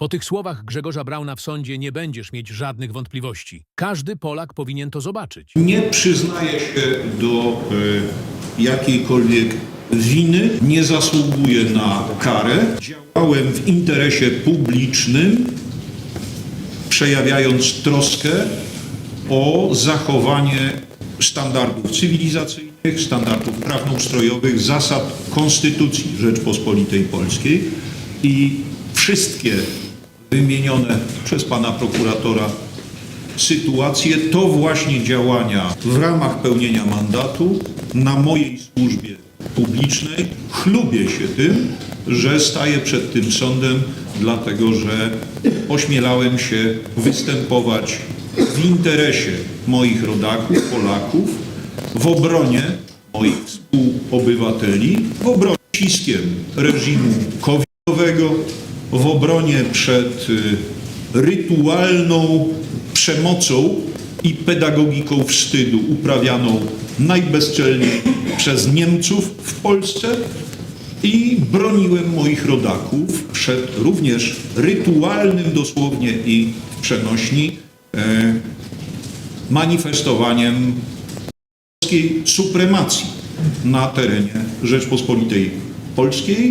Po tych słowach Grzegorza Brauna w sądzie nie będziesz mieć żadnych wątpliwości. Każdy Polak powinien to zobaczyć. Nie przyznaję się do e, jakiejkolwiek winy, nie zasługuję na karę. Działałem w interesie publicznym, przejawiając troskę o zachowanie standardów cywilizacyjnych, standardów prawnoustrojowych, zasad Konstytucji Rzeczpospolitej Polskiej i wszystkie wymienione przez pana prokuratora sytuacje to właśnie działania w ramach pełnienia mandatu na mojej służbie publicznej. Chlubię się tym, że staję przed tym sądem, dlatego że ośmielałem się występować w interesie moich rodaków, Polaków, w obronie moich współobywateli, w obronie ciskiem reżimu covidowego, w obronie przed y, rytualną przemocą i pedagogiką wstydu uprawianą najbezczelniej przez Niemców w Polsce i broniłem moich rodaków przed również rytualnym dosłownie i w przenośni e, manifestowaniem polskiej supremacji na terenie Rzeczpospolitej Polskiej.